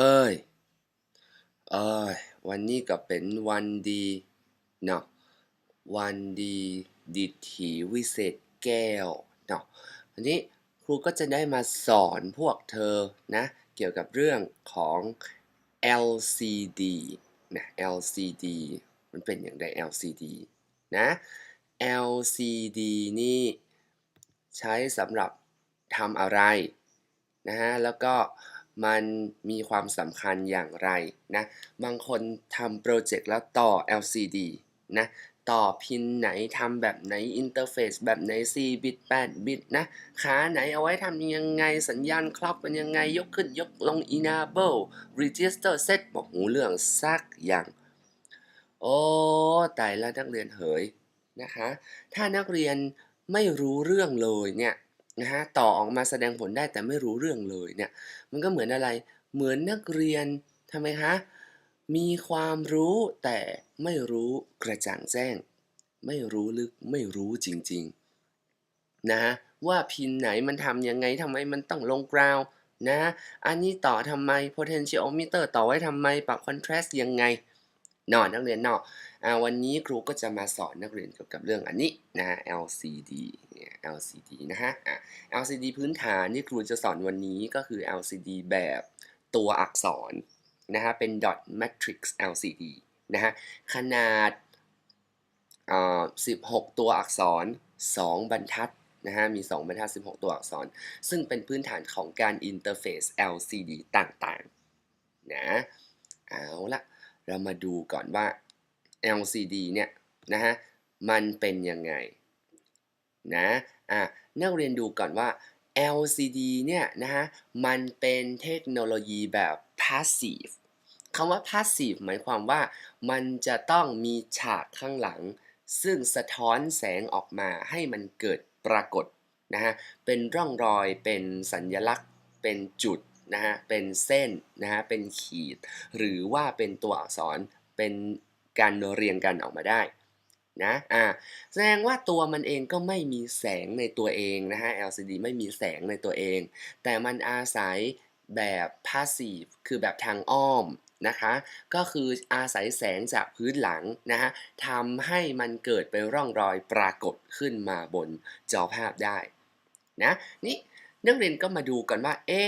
เอ้ยเอ้ยวันนี้ก็เป็นวันดีเนาะวันดีดิถีวิเศษแก้วเนาะวันนี้ครูก็จะได้มาสอนพวกเธอนะ เกี่ยวกับเรื่องของ LCD นะ LCD มันเป็นอย่างไร LCD นะ LCD นี่ใช้สำหรับทำอะไรนะฮะแล้วก็ มันมีความสำคัญอย่างไรนะ บางคนทำโปรเจกต์แล้วต่อ LCD นะ ต่อพินไหนทำแบบไหน อินเทอร์เฟซแบบไหน 4 บิต 8 บิตนะ ขาไหนเอาไว้ทำยังไง สัญญาณคล็อกเป็นยังไง ยกขึ้นยกลง enable register set บอกหูเรื่องซักอย่าง โอ้ตายแล้วนักเรียนเหยนะคะ ถ้านักเรียนไม่รู้เรื่องเลยเนี่ย นะฮะต่อออกมาแสดงผลได้แต่ไม่รู้เรื่องเลยเนี่ยมันก็เหมือนอะไรเหมือนนักเรียนทำไมคะมีความรู้แต่ไม่รู้กระจ่างแจ้ง ไม่รู้ลึกไม่รู้จริงๆนะว่าพินไหนมันทำยังไงทำไมมันต้องลงกราวนะอันนี้ต่อทำไม potentiometer ต่อไว้ทำไมปรับ contrast ยังไงนอนนักเรียนเนาะ อ่าวันนี้ครูก็จะมาสอนนักเรียนเกี่ยวกับเรื่องอันนี้นะ LCD LCD นะฮะอะ LCD พื้นฐานที่ครูจะสอนวันนี้ก็คือ LCD แบบตัวอักษรนะฮะเป็น dot matrix LCD นะฮะขนาดอ่า16 ตัวอักษร 2 บรรทัดนะฮะมี 2 บรรทัด 16 ตัวอักษร ซึ่งเป็นพื้นฐานของการอินเทอร์เฟซ LCD ต่างๆนะเอาละเรามาดูก่อนว่า LCD เนี่ยนะฮะมันเป็นยังไงนะอะนักเรียนดูก่อนว่า LCD เนี่ยนะฮะมันเป็นเทคโนโลยีแบบ passive คำว่า passive หมายความว่ามันจะต้องมีฉากข้างหลัง ซึ่งสะท้อนแสงออกมาให้มันเกิดปรากฏนะฮะเป็นร่องรอยเป็นสัญญลักษณ์เป็นจุดนะฮะเป็นเส้นนะฮะเป็นขีด หรือว่าเป็นตัวอักษรเป็น การเรียงกันออกมาได้นะอ่าแสดงว่าตัวมันเองก็ไม่มีแสงในตัวเองนะฮะ LCD ไม่มีแสงในตัวเอง แต่มันอาศัยแบบ passive คือแบบทางอ้อมนะคะ ก็คืออาศัยแสงจากพื้นหลังนะฮะทำให้มันเกิดเป็นร่องรอยปรากฏขึ้นมาบนจอภาพได้นะนี่นักเรียนก็มาดูกันว่า เอ๊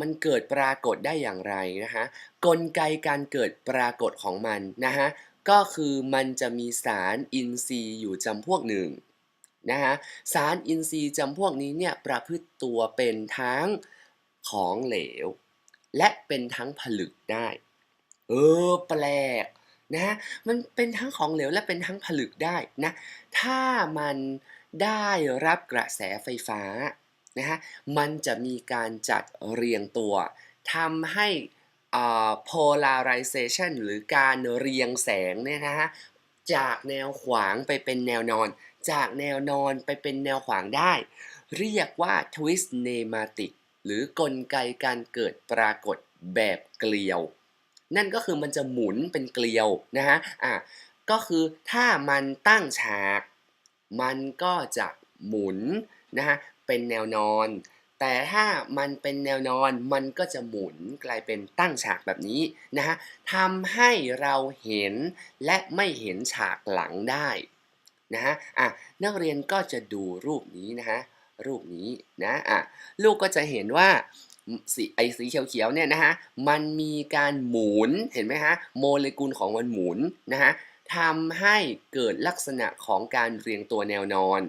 มันเกิดปรากฏได้อย่างไรนะคะกลไกการเกิดปรากฏของมันนะฮะก็คือมันจะมีสารอินทรีย์อยู่จำพวกหนึ่งนะฮะสารอินทรีย์จำพวกนี้เนี่ยประพฤติตัวเป็นทั้งของเหลว และเป็นทั้งผลึกได้ เออ แปลกนะมันเป็นทั้งของเหลวและเป็นทั้งผลึกได้นะถ้ามันได้รับกระแสไฟฟ้า นะฮะมันจะมีการจัดเรียงตัวทำให้ polarization หรือการเรียงแสงเนี่ยนะฮะจากแนวขวางไปเป็นแนวนอน จากแนวนอนไปเป็นแนวขวางได้ เรียกว่า twist nematic หรือกลไกการเกิดปรากฏแบบเกลียว นั่นก็คือมันจะหมุนเป็นเกลียวนะฮะอะก็คือถ้ามันตั้งฉาก มันก็จะหมุนนะฮะ เป็นแนวนอน แต่ถ้ามันเป็นแนวนอนมันก็จะหมุนกลายเป็นตั้งฉากแบบนี้นะฮะทำให้เราเห็นและไม่เห็นฉากหลังได้นะฮะอะนักเรียนก็จะดูรูปนี้นะฮะรูปนี้นะอะลูกก็จะเห็นว่าสีไอสีเขียวๆเนี่ยนะฮะมันมีการหมุนเห็นไหมฮะโมเลกุลของมันหมุนนะฮะทำให้เกิดลักษณะของการเรียงตัวแนวนอน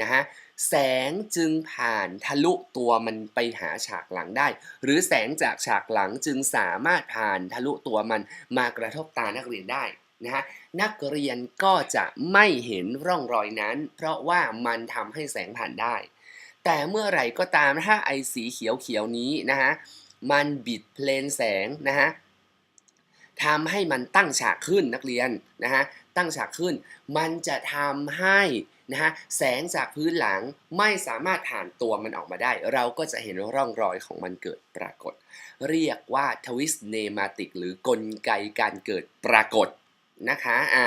นะฮะ แสงจึงผ่านทะลุตัวมันไปหาฉากหลังได้ หรือแสงจากฉากหลังจึงสามารถผ่านทะลุตัวมันมากระทบตานักเรียนได้นะฮะนักเรียนก็จะไม่เห็นร่องรอยนั้น เพราะว่ามันทำให้แสงผ่านได้ แต่เมื่อไหร่ก็ตามถ้าไอสีเขียวๆนี้นะฮะมันบิดเพลนแสงนะฮะทำให้มันตั้งฉากขึ้นนักเรียนนะฮะ ตั้งฉากขึ้น มันจะทำให้นะฮะแสงจากพื้นหลังไม่สามารถผ่านตัวมันออกมาได้ เราก็จะเห็นร่องรอยของมันเกิดปรากฏ เรียกว่าทวิสเนมาติกหรือกลไกการเกิดปรากฏนะคะอ่า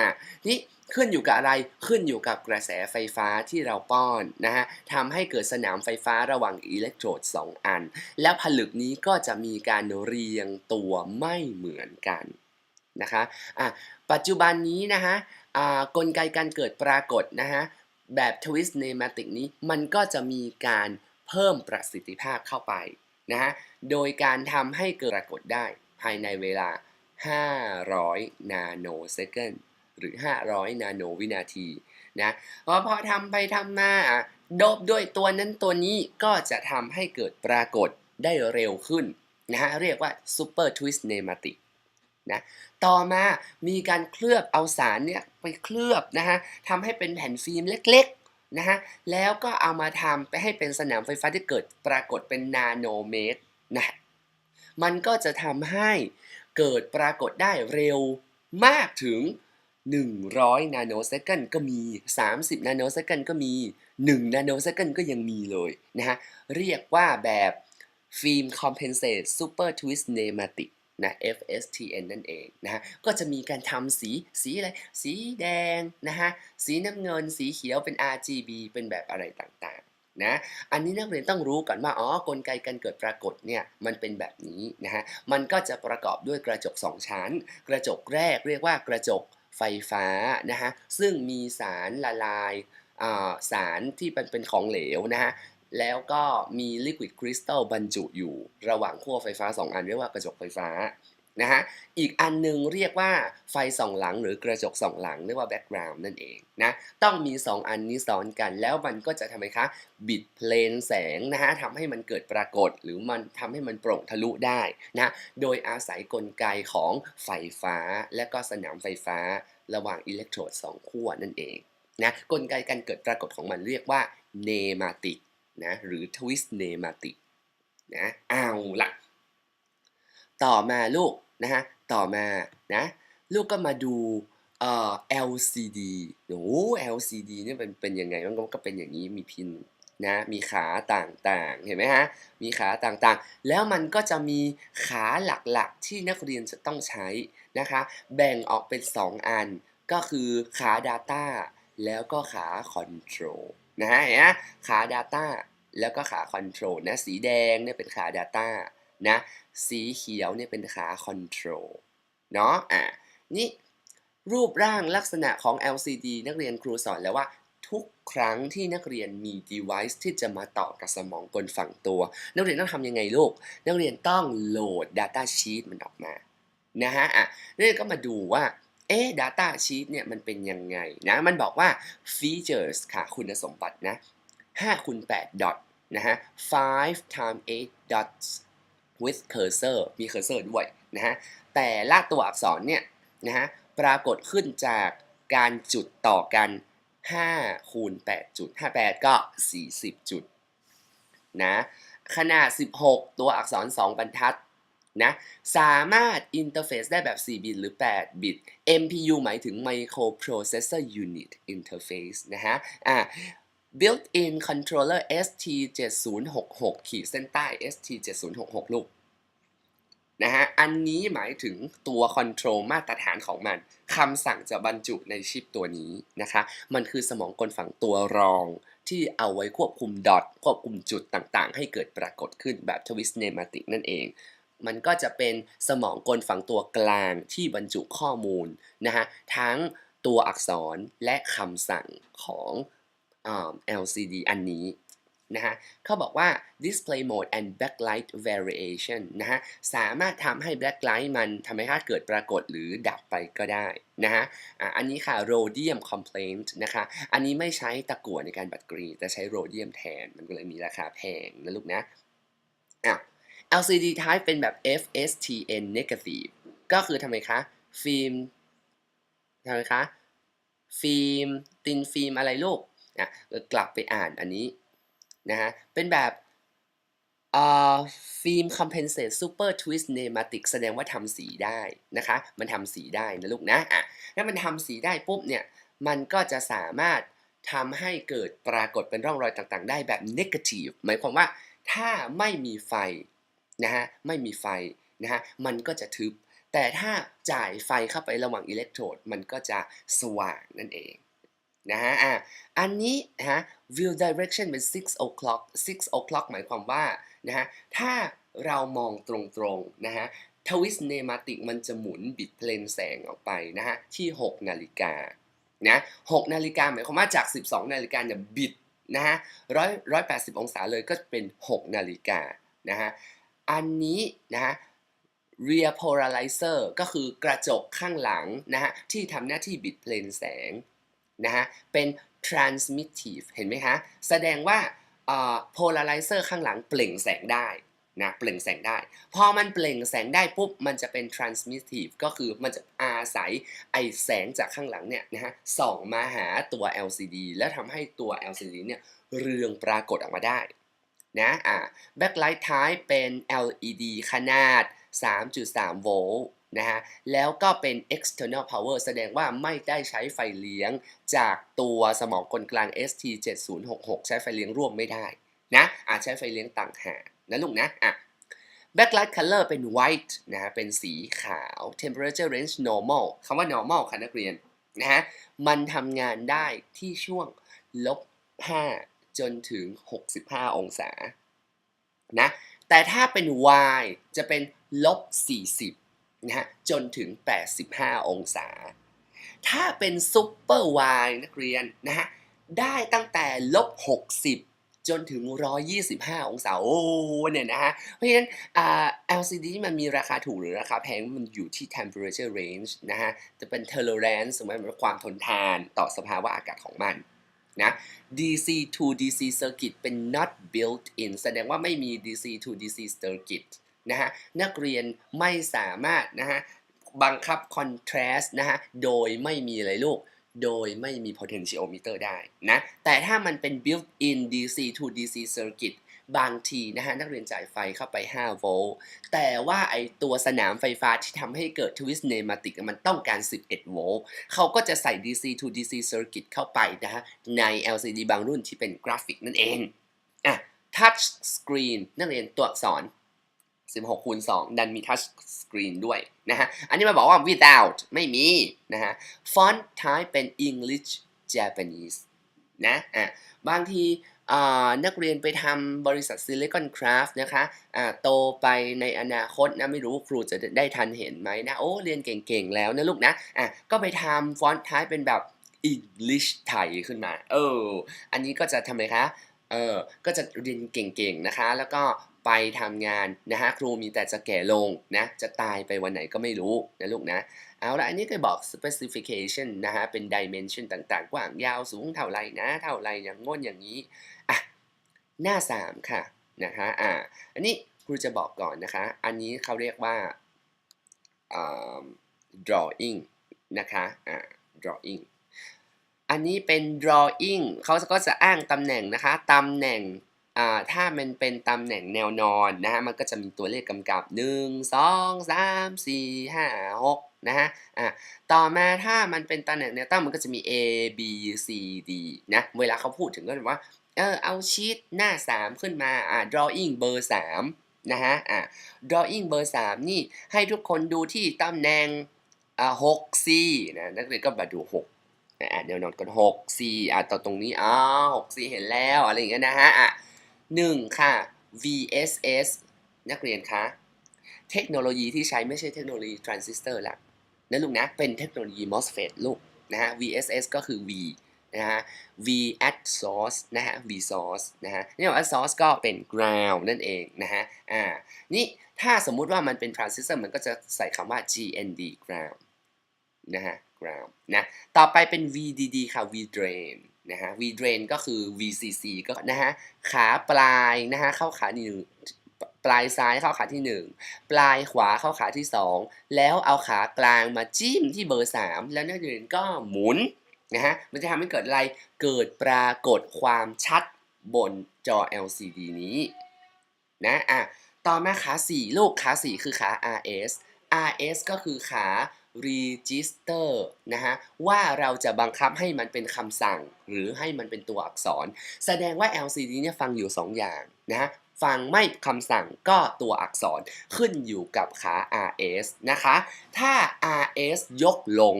นี่ขึ้นอยู่กับอะไรขึ้นอยู่กับกระแสไฟฟ้าที่เราป้อนนะฮะทำให้เกิดสนามไฟฟ้าระหว่างอิเล็กโทรด 2 อัน แล้วผลึกนี้ก็จะมีการเรียงตัวไม่เหมือนกัน นะคะอะปัจจุบันนี้นะฮะอ่ากลไกการเกิดปรากฏนะฮะแบบทวิสต์เนมาติกนี้มันก็จะมีการเพิ่มประสิทธิภาพเข้าไปนะฮะโดยการทำให้เกิดปรากฏได้ภายในเวลา 500 นาโนเซคันหรือ 500 นาโนวินาทีนะพอพอทำไปทำมาโดบด้วยตัวนั้นตัวนี้ก็จะทำให้เกิดปรากฏได้เร็วขึ้นนะฮะเรียกว่า Super Twist Nematic นะ ต่อมามีการเคลือบเอาสารเนี่ยไปเคลือบนะฮะทำให้เป็นแผ่นฟิล์มเล็กๆนะฮะแล้วก็เอามาทำไปให้เป็นสนามไฟฟ้าที่เกิดปรากฏเป็นนาโนเมตรนะมันก็จะทำให้เกิดปรากฏได้เร็วมากถึง 100 นาโนเซคันด์ก็มี 30 นาโนเซคันด์ก็มี 1 นาโนเซคันด์ก็ยังมีเลยนะฮะเรียกว่าแบบฟิล์ม Compensate Super Twist Nematic น นะ FSTN นั่นเองนะฮะก็จะมีการทำสีสีอะไร สีแดงนะฮะสีน้ำเงินสีเขียวเป็น RGB เป็นแบบอะไรต่างๆนะอันนี้นักเรียนต้องรู้ก่อนว่าอ๋อกลไกการเกิดปรากฏเนี่ยมันเป็นแบบนี้นะฮะมันก็จะประกอบด้วยกระจก 2 ชั้น กระจกแรกเรียกว่ากระจกไฟฟ้านะฮะซึ่งมีสารละลายสารที่เป็นเป็นของเหลวนะฮะ แล้วก็มีลิควิดคริสตัลบรรจุอยู่ระหว่างขั้วไฟฟ้า 2 อันเรียกว่ากระจกไฟฟ้านะฮะอีกอันนึงเรียกว่าไฟส่องหลังหรือกระจกส่องหลังเรียกว่าแบ็กกราวน์นั่นเองนะต้องมี 2 อันนี้ซ้อนกันแล้วมันก็จะทำไมคะบิดเพลนแสงนะฮะทำให้มันเกิดปรากฏหรือมันทำให้มันโปร่งทะลุได้นะโดยอาศัยกลไกของไฟฟ้า และก็สนามไฟฟ้า ระหว่างอิเล็กโทรด2ขั้วนั่นเองนะกลไกการเกิดปรากฏของมันเรียกว่าเนมาติก นะหรือทวิสเนมาติกนะเอาละต่อมาลูกนะฮะต่อมานะลูกก็มาดูเอ่อ LCD โอ้ LCD เนี่ยเป็นเป็นยังไงมันก็เป็นอย่างนี้มีพินนะมีขาต่างๆ เห็นไหมฮะ มีขาต่างๆ แล้วมันก็จะมีขาหลักๆ ที่นักเรียนจะต้องใช้นะคะ แบ่งออกเป็น 2 อัน ก็คือขา Data แล้วก็ขา Control นะฮะขา Data แล้วก็ขา Control นะ สีแดงเนี่ยเป็นขา Data นะ สีเขียวเนี่ยเป็นขา Control เนาะ อะ นี่รูปร่างลักษณะของ LCD นักเรียนครูสอนแล้วว่าทุกครั้งที่นักเรียนมี device ที่จะมาต่อกับสมองกลฝั่งตัว นักเรียนต้องทำยังไงลูก นักเรียนต้องโหลด data sheet มันออกมา นะฮะ อะนักเรียนก็มาดูว่า เอ๊ data sheet เนี่ยมันเป็นยังไงนะ มันบอกว่า features ค่ะ คุณสมบัตินะ 5คูณ8 dot นะฮะ5 times 8 dots with cursor มี cursor ด้วยนะฮะแต่ละตัวอักษรเนี่ยนะฮะปรากฏขึ้นจากการจุดต่อกัน 5 คูณ8จุด58 ก็ 40 จุดนะขนาด 16 ตัวอักษร 2 บรรทัดนะสามารถอินเทอร์เฟซได้แบบ 4 บิตหรือ 8 บิต MPU หมายถึง Microprocessor Unit Interface นะฮะอ่า built-in controller ST7066 ขีดเส้นใต้ ST7066 ลูกนะฮะ อันนี้หมายถึงตัวคอนโทรลมาตรฐานของมันคำสั่งจะบรรจุในชิปตัวนี้นะคะ มันคือสมองกลฝังตัวรองที่เอาไว้ควบคุมดอทควบคุมจุดต่างๆ ให้เกิดปรากฏขึ้นแบบทวิสเนมาติกนั่นเอง มันก็จะเป็นสมองกลฝังตัวกลางที่บรรจุข้อมูลนะฮะทั้งตัวอักษรและคำสั่งของ LCD อันนี้นะฮะเขาบอกว่า display mode and backlight variation นะฮะ สามารถทำให้ backlight มันทำให้ค่าเกิดปรากฏหรือดับไปก็ได้นะฮะอันนี้ค่ะ rhodium complaint นะคะ อันนี้ไม่ใช้ตะกั่วในการบัดกรีแต่ใช้ rhodium แทน มันก็เลยมีราคาแพงนะลูกนะอะ LCD type เป็นแบบ FSTN negative ก็คือทำไมคะ ฟิล์มทำไมคะ ฟิล์มตินฟิล์มอะไรลูก อะกลับไปอ่านอันนี้นะฮะเป็นแบบฟิล์ม compensate super twist nematic แสดงว่าทำสีได้นะคะ มันทำสีได้นะลูกนะอะถ้ามันทำสีได้ปุ๊บเนี่ย มันก็จะสามารถทำให้เกิดปรากฏเป็นร่องรอยต่างๆ ได้แบบ negative หมายความว่าถ้าไม่มีไฟนะฮะ ไม่มีไฟนะฮะ มันก็จะทึบ แต่ถ้าจ่ายไฟเข้าไประหว่างอิเล็กโทรด มันก็จะสว่างนั่นเอง นะฮะอะอันนี้นะฮะ view direction เป็น6 o'clock 6 o'clock หมายความว่านะฮะถ้าเรามองตรงๆนะฮะทวิสเนมาติกมันจะหมุนบิดเพลนแสงออกไปนะฮะที่ 6 นาฬิกานะ6นาฬิกาหมายความว่าจาก 12 นาฬิกาเนี่ยบิดนะฮะร้อยร้อยแปดสิบองศาเลยก็เป็น 6 นาฬิกานะฮะอันนี้นะฮะ rear polarizer ก็คือกระจกข้างหลังนะฮะที่ทำหน้าที่บิดเพลนแสง นะฮะ เป็น transmittive เห็นไหมคะแสดงว่า polarizer ข้างหลังเปล่งแสงได้นะเปล่งแสงได้ พอมันเปล่งแสงได้ปุ๊บ มันจะเป็น transmittive ก็คือมันจะอาศัยไอแสงจากข้างหลังเนี่ยนะฮะส่องมาหาตัว LCD แล้วทำให้ตัว LCD เนี่ยเรืองปรากฏออกมาได้นะอ่า backlight type เป็น LED ขนาด 3.3 โวลต์ นะฮะ แล้วก็เป็น external power แสดงว่าไม่ได้ใช้ไฟเลี้ยงจากตัวสมองกลกลาง ST7066 ใช้ไฟเลี้ยงร่วมไม่ได้นะอาจใช้ไฟเลี้ยงต่างหากนะลูกนะอะ backlight color เป็น white นะฮะ เป็นสีขาว temperature range normal คำว่า normal ค่ะนักเรียนนะฮะ มันทำงานได้ที่ช่วงลบ 5 จนถึง 65 องศานะ แต่ถ้าเป็น y จะเป็นลบ 40 นะฮะจนถึง 85 องศา ถ้าเป็น super y นักเรียนนะฮะได้ตั้งแต่ลบ 60 จนถึง 125 องศา โอ้เนี่ยนะฮะ เพราะฉะนั้นอ่า LCD มันมีราคาถูกหรือราคาแพงมันอยู่ที่ temperature range นะฮะ จะเป็น tolerance หมายถึงความทนทานต่อสภาวะอากาศของมันนะ DC to DC circuit เป็น not built in แสดงว่าไม่มี DC to DC circuit นะฮะนักเรียนไม่สามารถนะฮะบังคับ contrast นะฮะโดยไม่มีอะไรลูก โดยไม่มี potentiometer ได้นะแต่ถ้ามันเป็น built in DC to DC circuit บางทีนะฮะนักเรียนจ่ายไฟเข้าไป 5 โวลต์แต่ว่าไอตัวสนามไฟฟ้าที่ทำให้เกิด twist pneumatic มันต้องการ 11 โวลต์เขาก็จะใส่ DC to DC circuit เข้าไปนะฮะใน LCD บางรุ่นที่เป็นกราฟิกนั่นเองอะ touch screen นักเรียนตัวอักษร 16คูณ2ดันมี touch screen ด้วยนะฮะ อันนี้มาบอกว่า without ไม่มีนะฮะ font type เป็น English Japanese นะอะบางทีอ่านักเรียนไปทำบริษัท Silicon Craft นะคะอ่าโตไปในอนาคตนะไม่รู้ครูจะได้ทันเห็นไหมนะโอ้เรียนเก่งๆแล้วนะลูกนะอะก็ไปทำฟอนต์ท้ายเป็นแบบ English ไทยขึ้นมา เออ อันนี้ก็จะทำไมคะ เออ ก็จะเรียนเก่งๆนะคะ แล้วก็ ไปทำงานนะฮะครูมีแต่จะแก่ลงนะจะตายไปวันไหนก็ไม่รู้นะลูกนะ เอาละอันนี้ก็บอก specification นะฮะเป็น dimension ต่างๆ กว้างยาวสูงเท่าไรนะ เท่าไรอย่างง้นอย่างนี้อะหน้า 3 ค่ะนะคะอ่าอันนี้ครูจะบอกก่อนนะคะ อันนี้เขาเรียกว่า drawing นะคะอ่า drawing อันนี้เป็น drawing เขาก็จะอ้างตำแหน่งนะคะตำแหน่ง ถ้ามันเป็นตำแหน่งแนวนอนนะฮะมันก็จะมีตัวเลขกำกับ 1 2 3 4 5 6นะฮะอ่าต่อมาถ้ามันเป็นตำแหน่งแนวตั้งมันก็จะมี A B C D นะเวลาเขาพูดถึงก็จะว่าเออเอาชีตหน้า 3 ขึ้นมาอ่า drawing เบอร์ 3 นะฮะอ่า drawing เบอร์ 3 นี่ให้ทุกคนดูที่ตำแหน่งอ่า 6C นะนักเรียนก็มาดู 6อ่าแนวนอนกัน 6C อ่าต่อตรงนี้อ้าว 6C เห็นแล้วอะไรอย่างเงี้ยนะฮะอะ 1 ค่ะ VSS นักเรียนคะเทคโนโลยีที่ใช้ไม่ใช่เทคโนโลยีทรานซิสเตอร์ละนะลูกนะ เป็นเทคโนโลยี MOSFET ลูกนะฮะ VSS ก็คือ V นะฮะ V at source นะฮะ V source นะฮะนี่บอกว่า source ก็เป็น ground นั่นเองนะฮะ อ่า นี่ถ้าสมมุติว่ามันเป็นทรานซิสเตอร์มันก็จะใส่คำว่า GND ground นะฮะ ground นะ ต่อไปเป็น VDD ค่ะ V drain นะฮะ V drain ก็คือ VCC ก็นะฮะขาปลายนะฮะเข้าขาหนึ่งปลายซ้ายเข้าขาที่ 1 ปลายขวาเข้าขาที่ 2 แล้วเอาขากลางมาจิ้มที่เบอร์ 3 แล้วนักเรียนก็หมุนนะฮะมันจะทำให้เกิดอะไรเกิดปรากฏความชัดบนจอ LCD นี้นะอะต่อมาขา4ลูกขา4คือขา RS RS ก็คือขา register นะฮะว่าเราจะบังคับให้มันเป็นคำสั่ง หรือให้มันเป็นตัวอักษร แสดงว่า LCD เนี่ยฟังอยู่ 2 อย่างนะฮะฟังไม่คำสั่งก็ตัวอักษรขึ้นอยู่กับขา rs นะคะ ถ้า rs ยกลง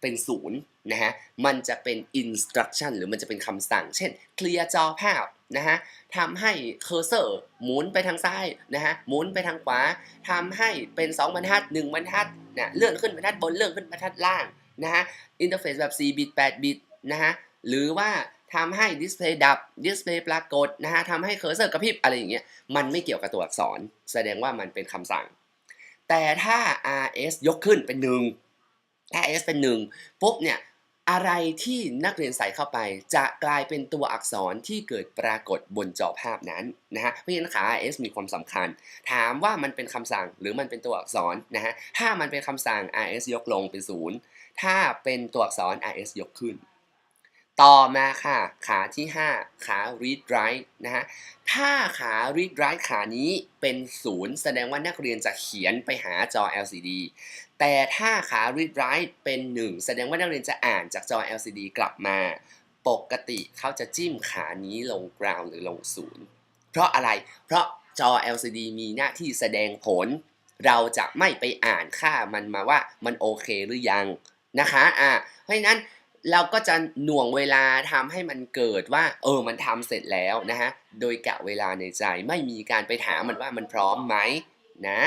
เป็นศูนย์นะฮะมันจะเป็น instruction หรือมันจะเป็นคำสั่ง เช่น clear จอภาพ นะฮะทำให้ cursor หมุนไปทางซ้ายนะฮะหมุนไปทางขวาทำให้เป็น 2 บรรทัด 1 บรรทัดนะเลื่อนขึ้นบรรทัดบนเลื่อนขึ้นบรรทัดล่างนะฮะอินเทอร์เฟซแบบ 4 บิต 8 บิตนะฮะหรือว่าทำให้ดิสเพย์ดับดิสเพย์ปรากฏนะฮะทำให้เคอร์เซอร์กระพริบอะไรอย่างเงี้ยมันไม่เกี่ยวกับตัวอักษร แสดงว่ามันเป็นคำสั่ง แต่ถ้า rs ยกขึ้นเป็นหนึ่ง rs เป็นหนึ่งปุ๊บเนี่ย อะไรที่นักเรียนใส่เข้าไป จะกลายเป็นตัวอักษรที่เกิดปรากฏบนจอภาพนั้นนะฮะเพราะฉะนั้นขา s มีความสำคัญ ถามว่ามันเป็นคำสั่งหรือมันเป็นตัวอักษรนะฮะถ้ามันเป็นคำสั่ง rs ยกลงเป็นศูนย์ถ้าเป็นตัวอักษร rs ยกขึ้น ต่อมาค่ะ ขาที่ 5 ขา read write นะฮะถ้าขา read write ขานี้เป็นศูนย์แสดงว่านักเรียนจะเขียนไปหาจอ LCD แต่ถ้าขา read write เป็น 1 แสดงว่านักเรียนจะอ่านจากจอ LCD กลับมา ปกติเขาจะจิ้มขานี้ลง ground หรือลงศูนย์เพราะอะไร เพราะจอ LCD มีหน้าที่แสดงผล เราจะไม่ไปอ่านค่ามันมาว่ามันโอเคหรือยังนะคะอ่าเพราะฉะนั้นเราก็จะหน่วงเวลาทำให้มันเกิดว่า เออมันทำเสร็จแล้วนะฮะ โดยกะเวลาในใจไม่มีการไปถามมันว่ามันพร้อมไหมนะ